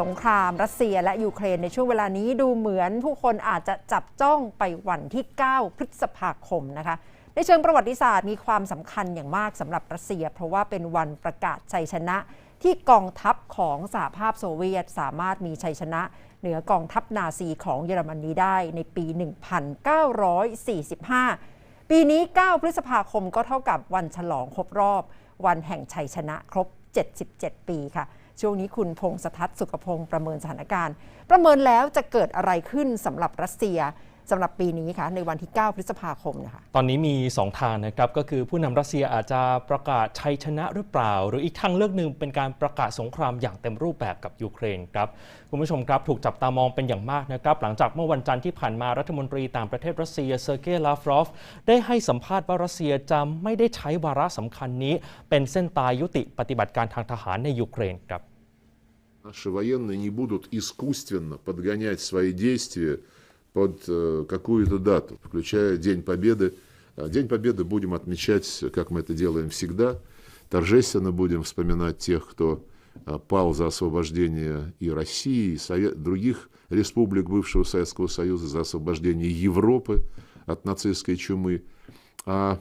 สงครามรัสเซียและยูเครนในช่วงเวลานี้ดูเหมือนผู้คนอาจจะจับจ้องไปวันที่ 9 พฤษภาคมนะคะ ในเชิงประวัติศาสตร์มีความสำคัญอย่างมากสำหรับรัสเซีย เพราะว่าเป็นวันประกาศชัยชนะ ที่กองทัพของสหภาพโซเวียตสามารถมีชัยชนะ เหนือกองทัพนาซีของเยอรมนีได้ในปี 1945 ปีนี้ 9 พฤษภาคมก็เท่ากับวันฉลองครบรอบ วันแห่งชัยชนะครบ 77 ปีค่ะ ช่วงนี้คุณพงษ์สทัศน์สุขพงศ์ประเมินสถานการณ์ ประเมินแล้วจะเกิดอะไรขึ้นสำหรับรัสเซียสำหรับปีนี้ค่ะในวันที่ 9 พฤษภาคมนะคะตอนนี้มี 2 ทางนะครับก็คือผู้นำรัสเซียอาจจะประกาศชัยชนะหรือเปล่า หรืออีกทางเลือกหนึ่งเป็นการประกาศสงครามอย่างเต็มรูปแบบกับยูเครนครับคุณผู้ชมครับถูกจับตามองเป็นอย่างมากนะครับหลังจากเมื่อวันจันทร์ที่ผ่านมารัฐมนตรีต่างประเทศรัสเซียเซอร์เกย์ลาฟรอฟได้ให้สัมภาษณ์ว่ารัสเซียจะไม่ได้ใช้วาระสำคัญนี้ เป็นเส้นตายยุติปฏิบัติการทางทหารในยูเครนครับ Наши военные не будут искусственно подгонять свои действия под э, какую-то дату, включая День Победы. А День Победы будем отмечать, как мы это делаем всегда. Торжественно будем вспоминать тех, кто а, пал за освобождение и России, и других республик бывшего Советского Союза, за освобождение Европы от нацистской чумы. А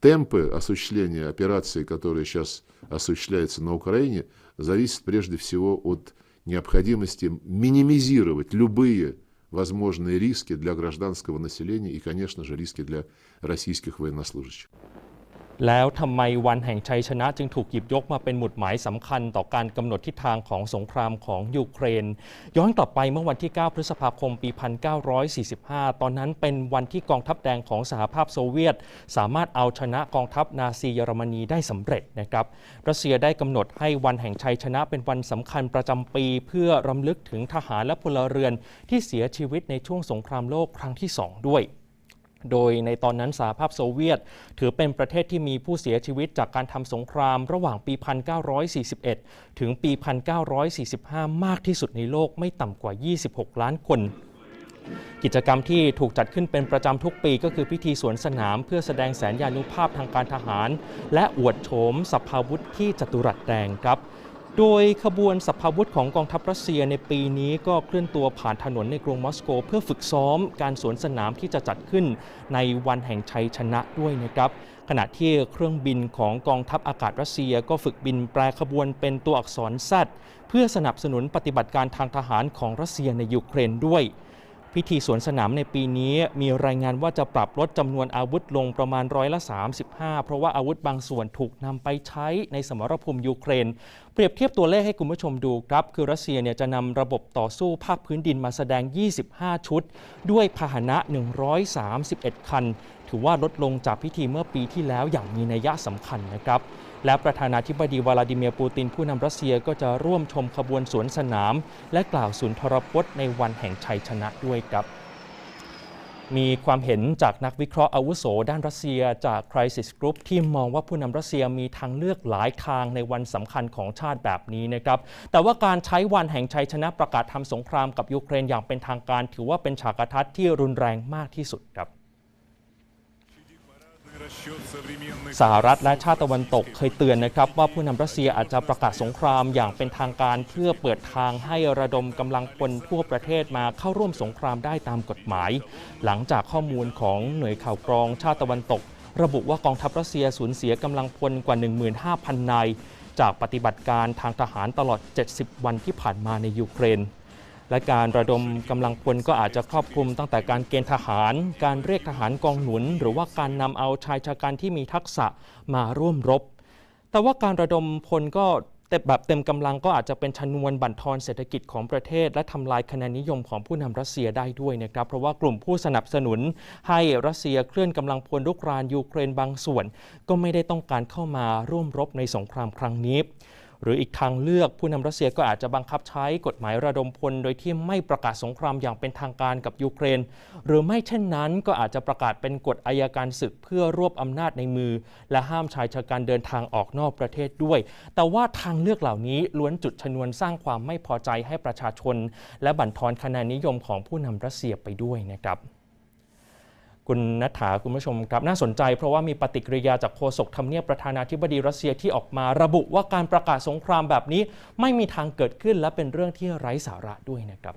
темпы осуществления операции, которые сейчас осуществляются на Украине, зависят прежде всего от необходимости минимизировать любые возможные риски для гражданского населения и, конечно же, риски для российских военнослужащих. แล้วทำไมวันแห่งชัยชนะจึงถูกหยิบยกมาเป็นหมุดหมายสำคัญต่อการกำหนดทิศทางของสงครามของยูเครน ย้อนกลับไปเมื่อวันที่ 9 พฤษภาคมปี 1945 ตอนนั้นเป็นวันที่กองทัพแดงของสหภาพโซเวียต สามารถเอาชนะกองทัพนาซีเยอรมนีได้สำเร็จนะครับรัสเซียได้กำหนดให้วันแห่งชัยชนะเป็นวันสำคัญประจำปี เพื่อรำลึกถึงทหารและพลเรือนที่เสียชีวิตในช่วงสงครามโลกครั้งที่สองด้วย โดยในตอนนั้นสหภาพโซเวียต ถือเป็นประเทศที่มีผู้เสียชีวิตจากการทำสงครามระหว่างปี 1941 ถึงปี 1945 มากที่สุดในโลกไม่ต่ำกว่า 26 ล้านคนกิจกรรมที่ถูกจัดขึ้นเป็นประจำทุกปีก็คือพิธีสวนสนามเพื่อแสดงแสนยานุภาพทางการทหาร และอวดโฉมสัพพาวุธที่จัตุรัสแดงครับ โดยขบวนสัพพาวุธของกองทัพรัสเซียในปีนี้ก็เคลื่อนตัวผ่านถนนในกรุงมอสโก เพื่อฝึกซ้อมการสวนสนามที่จะจัดขึ้นในวันแห่งชัยชนะด้วยนะครับ ขณะที่เครื่องบินของกองทัพอากาศรัสเซียก็ฝึกบินแปลขบวนเป็นตัวอักษรแซดเพื่อสนับสนุนปฏิบัติการทางทหารของรัสเซียในยูเครนด้วย พิธีสวนสนามในปีนี้มีรายงานว่าจะปรับลดจำนวนอาวุธลงประมาณร้อยละ 35 เพราะว่าอาวุธบางส่วนถูกนำไปใช้ในสมรภูมิยูเครน เปรียบเทียบตัวเลขให้คุณผู้ชมดูครับ คือรัสเซียเนี่ยจะนำระบบต่อสู้ภาคพื้นดินมาแสดง 25 ชุด ด้วยพาหนะ 131 คัน ถือว่าลดลงจากพิธีเมื่อปีที่แล้วอย่างมีนัยสำคัญนะครับ และประธานาธิบดีวลาดิเมียร์ปูตินผู้นำรัสเซียก็จะร่วมชมขบวนสวนสนาม และกล่าวสุนทรพจน์ในวันแห่งชัยชนะด้วยครับมีความเห็นจากนักวิเคราะห์อาวุโสด้านรัสเซียจาก Crisis Group ที่มองว่าผู้นำรัสเซียมีทางเลือกหลายทางในวันสำคัญของชาติแบบนี้นะครับ แต่ว่าการใช้วันแห่งชัยชนะประกาศทำสงครามกับยูเครนอย่างเป็นทางการ ถือว่าเป็นฉากทัศน์ที่รุนแรงมากที่สุดครับ สหรัฐและชาติตะวันตกเคยเตือนนะครับ ว่าผู้นำรัสเซียอาจจะประกาศสงครามอย่างเป็นทางการเพื่อเปิดทางให้ระดมกำลังพลทั่วประเทศมาเข้าร่วมสงครามได้ตามกฎหมาย หลังจากข้อมูลของหน่วยข่าวกรองชาติตะวันตก ระบุว่ากองทัพรัสเซียสูญเสียกำลังพลกว่า 15,000 นายจากปฏิบัติการทางทหารตลอด 70 วันที่ผ่านมาในยูเครน และการระดมกำลังพลก็อาจจะครอบคลุมตั้งแต่การเกณฑ์ทหาร การเรียกทหารกองหนุน หรือว่าการนำเอาชายชะกันที่มีทักษะมาร่วมรบ แต่ว่าการระดมพลก็เต็มแบบเต็มกำลังก็อาจจะเป็นชนวนบั่นทอนเศรษฐกิจของประเทศ และทำลายคะแนนนิยมของผู้นำรัสเซียได้ด้วยนะครับเพราะว่ากลุ่มผู้สนับสนุน ให้รัสเซียเคลื่อนกำลังพลลุกรานยูเครนบางส่วน ก็ไม่ได้ต้องการเข้ามาร่วมรบในสงครามครั้งนี้ หรืออีกทางเลือกผู้นำรัสเซียก็อาจจะบังคับใช้กฎหมายระดมพล โดยที่ไม่ประกาศสงครามอย่างเป็นทางการกับยูเครน หรือไม่เช่นนั้นก็อาจจะประกาศเป็นกฎอายการศึกเพื่อรวบอำนาจในมือ และห้ามชายชะกันเดินทางออกนอกประเทศด้วย แต่ว่าทางเลือกเหล่านี้ล้วนจุดชนวนสร้างความไม่พอใจให้ประชาชน และบั่นทอนคะแนนนิยมของผู้นำรัสเซียไปด้วยนะครับ คุณนัฐาคุณผู้ชมครับ น่าสนใจเพราะว่ามีปฏิกิริยาจากโฆษกทำเนียบประธานาธิบดีรัสเซียที่ออกมาระบุว่าการประกาศสงครามแบบนี้ ไม่มีทางเกิดขึ้นและเป็นเรื่องที่ไร้สาระด้วยนะครับ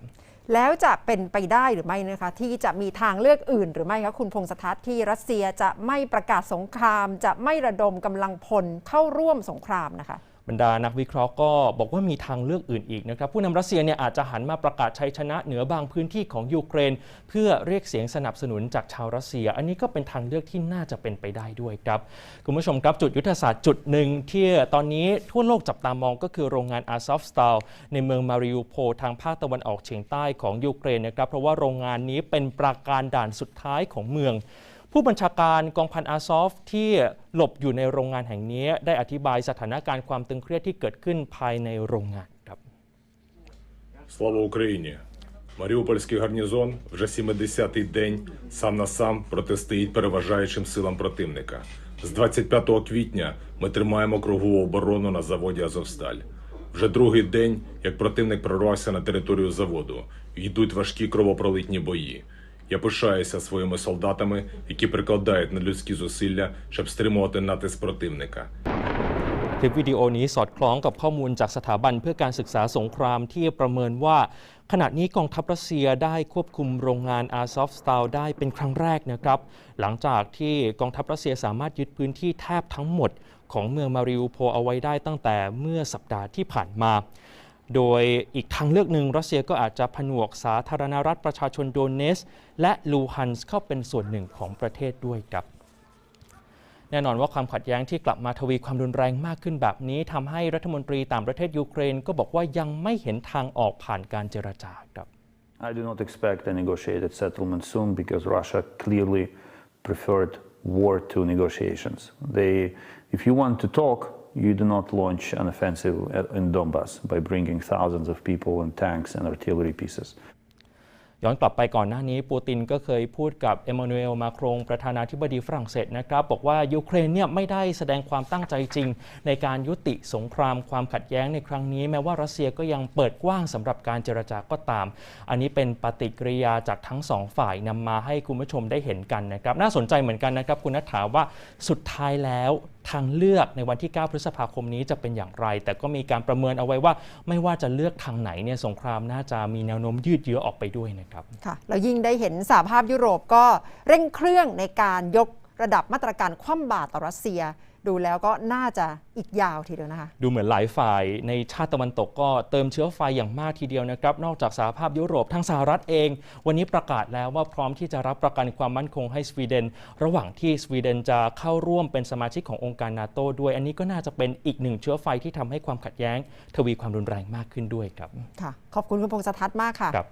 แล้วจะเป็นไปได้หรือไม่นะคะที่จะมีทางเลือกอื่นหรือไม่คะคุณพงษ์สทัศน์ที่รัสเซียจะไม่ประกาศสงคราม จะไม่ระดมกำลังพลเข้าร่วมสงครามนะคะ บรรดานักวิเคราะห์ก็บอกว่ามีทางเลือกอื่นอีกนะครับ ผู้นำรัสเซียเนี่ยอาจจะหันมาประกาศชัยชนะเหนือบางพื้นที่ของยูเครน เพื่อเรียกเสียงสนับสนุนจากชาวรัสเซีย อันนี้ก็เป็นทางเลือกที่น่าจะเป็นไปได้ด้วยครับคุณผู้ชมครับจุดยุทธศาสตร์จุดหนึ่งที่ตอนนี้ทั่วโลกจับตามองก็คือโรงงานอาซอฟสตาลในเมืองมาริอูโพทางภาคตะวันออกเฉียงใต้ของยูเครนนะครับเพราะว่าโรงงานนี้เป็นปราการด่านสุดท้ายของเมือง ผู้บัญชาการกองพันอาซอฟที่หลบอยู่ในโรงงานแห่งนี้ ได้อธิบายสถานการณ์ความตึงเครียดที่เกิดขึ้นภายในโรงงานครับ Слава Україні! Маріупольський гарнізон вже 70-й день сам на сам протистоїть переважаючим силам противника. З 25 квітня ми тримаємо кругову оборону на заводі Азовсталь. Вже другий день, як противник прорвався на територію заводу, йдуть важкі кровопролитні бої. Я пишаюся своїми солдатами, які прикладають надлюдські зусилля, щоб стримувати натиск противника. คลิปวิดีโอนี้สอดคล้องกับข้อมูลจากสถาบันเพื่อการศึกษาสงครามที่ประเมินว่า ขณะนี้กองทัพรัสเซียได้ควบคุมโรงงานอาซอฟสตาลได้เป็นครั้งแรกนะครับ หลังจากที่กองทัพรัสเซียสามารถยึดพื้นที่แทบทั้งหมดของเมืองมาริอูโพลเอาไว้ได้ตั้งแต่เมื่อสัปดาห์ที่ผ่านมา โดยอีกทางเลือกหนึ่งรัสเซียก็อาจจะผนวกสาธารณรัฐประชาชนโดเนส และลูฮันส์เข้าเป็นส่วนหนึ่งของประเทศด้วยครับแน่นอนว่าความขัดแย้งที่กลับมาทวีความรุนแรงมากขึ้นแบบนี้ทำให้รัฐมนตรีต่างประเทศยูเครน ก็บอกว่ายังไม่เห็นทางออกผ่านการเจรจาครับ I do not expect a negotiated settlement soon because Russia clearly preferred war to negotiations. They, if you want to talk, you do not launch an offensive in Donbass by bringing thousands of people and tanks and artillery pieces. ย้อนกลับไปก่อนหน้านี้ปูตินก็เคยพูดกับเอมมานูเอลมาครงประธานาธิบดีฝรั่งเศสนะครับ บอกว่ายูเครนเนี่ยไม่ได้แสดงความตั้งใจจริง ในการยุติสงครามความขัดแย้งในครั้งนี้ แม้ว่ารัสเซียก็ยังเปิดกว้างสำหรับการเจรจาก็ตาม อันนี้เป็นปฏิกิริยาจากทั้งสองฝ่ายนำมาให้คุณผู้ชมได้เห็นกันนะครับ น่าสนใจเหมือนกันนะครับคุณนัทถาว่าสุดท้ายแล้วทางเลือกในวันที่ 9 พฤษภาคมนี้จะเป็นอย่างไร แต่ก็มีการประเมินเอาไว้ว่า ไม่ว่าจะเลือกทางไหนเนี่ยสงครามน่าจะมีแนวโน้มยืดเยื้อออกไปด้วยนะครับค่ะแล้วยิ่งได้เห็นสหภาพยุโรปก็เร่งเครื่องในการยกระดับมาตรการคว่ำบาตรต่อรัสเซีย ดูแล้วก็น่าจะอีกยาวทีเดียวนะคะ ดูเหมือนหลายฝ่ายในชาติตะวันตกก็เติมเชื้อไฟอย่างมากทีเดียวนะครับ นอกจากสหภาพยุโรปทั้งสหรัฐเอง วันนี้ประกาศแล้วว่าพร้อมที่จะรับประกันความมั่นคงให้สวีเดน ระหว่างที่สวีเดนจะเข้าร่วมเป็นสมาชิกขององค์การนาโตด้วย อันนี้ก็น่าจะเป็นอีกหนึ่งเชื้อไฟที่ทำให้ความขัดแย้ง ทวีความรุนแรงมากขึ้นด้วยครับค่ะขอบคุณคุณพงษ์สทัศน์มากค่ะครับ